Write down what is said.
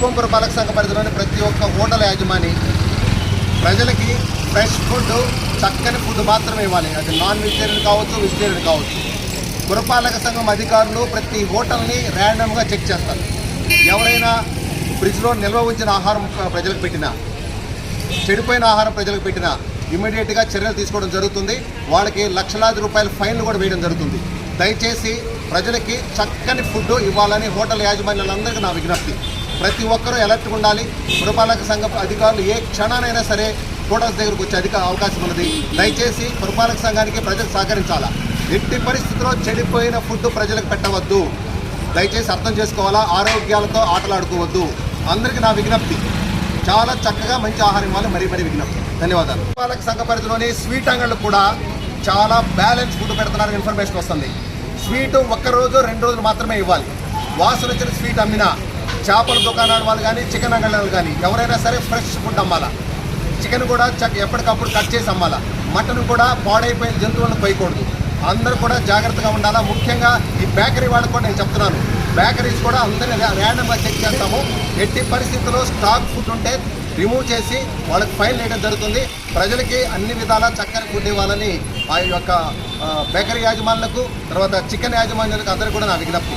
కుప్పం పురపాలక సంఘ పరిధిలోని ప్రతి ఒక్క హోటల్ యాజమాని ప్రజలకి ఫ్రెష్ ఫుడ్ చక్కని ఫుడ్ మాత్రమే ఇవ్వాలి. అది నాన్ వెజిటేరియన్ కావచ్చు వెజిటేరియన్ కావచ్చు. పురపాలక సంఘం అధికారులు ప్రతి హోటల్ని ర్యాండమ్గా చెక్ చేస్తారు. ఎవరైనా ఫ్రిడ్జ్లో నిల్వ ఉంచిన ఆహారం ప్రజలకు పెట్టినా చెడిపోయిన ఆహారం ప్రజలకు పెట్టినా ఇమీడియట్గా చర్యలు తీసుకోవడం జరుగుతుంది. వాళ్ళకి లక్షలాది రూపాయల ఫైన్లు కూడా వేయడం జరుగుతుంది. దయచేసి ప్రజలకి చక్కని ఫుడ్ ఇవ్వాలని హోటల్ యాజమాన్యాలందరికీ నా విజ్ఞప్తి. ప్రతి ఒక్కరూ అలర్ట్గా ఉండాలి. పురపాలక సంఘ అధికారులు ఏ క్షణానైనా సరే ఫోటోస్ దగ్గరకు వచ్చే అధిక అవకాశం ఉన్నది. దయచేసి పురపాలక సంఘానికి ప్రజలు సహకరించాలా? ఎట్టి పరిస్థితుల్లో చెడిపోయిన ఫుడ్ ప్రజలకు పెట్టవద్దు. దయచేసి అర్థం చేసుకోవాలా? ఆరోగ్యాలతో ఆటలాడుకోవద్దు. అందరికీ నా విజ్ఞప్తి. చాలా చక్కగా మంచి ఆహారం ఇవ్వాలి. మరీ మరీ విజ్ఞప్తి. ధన్యవాదాలు. పురపాలక సంఘ పరిధిలోని స్వీట్ అంగళ్ళు కూడా చాలా బ్యాలెన్స్ ఫుడ్ పెడుతున్నారని ఇన్ఫర్మేషన్ వస్తుంది. స్వీట్ ఒక్కరోజు రెండు రోజులు మాత్రమే ఇవ్వాలి. వాసన వచ్చిన స్వీట్ అమ్మినా చేపల దుకాణాల వాళ్ళు కానీ చికెన్ అంగళాలు కానీ ఎవరైనా సరే ఫ్రెష్ ఫుడ్ అమ్మాలా. చికెన్ కూడా చక్క ఎప్పటికప్పుడు కట్ చేసి అమ్మాలా. మటన్ కూడా పాడైపోయిన జంతువులను పోయకూడదు అందరూ కూడా జాగ్రత్తగా ఉండాలా. ముఖ్యంగా ఈ బేకరీ వాళ్ళకు కూడా నేను చెప్తున్నాను. బేకరీస్ కూడా అందరినీ ర్యాండమ్గా చెక్ చేస్తాము. ఎట్టి పరిస్థితుల్లో స్టాక్ ఫుడ్ ఉంటే రిమూవ్ చేసి వాళ్ళకి ఫైన్ వేయడం జరుగుతుంది. ప్రజలకి అన్ని విధాలా చక్కని ఫుడ్ ఇవ్వాలని ఆ యొక్క బేకరీ యాజమాన్యులకు తర్వాత చికెన్ యాజమాన్యులకు అందరూ కూడా నా విజ్ఞప్తి.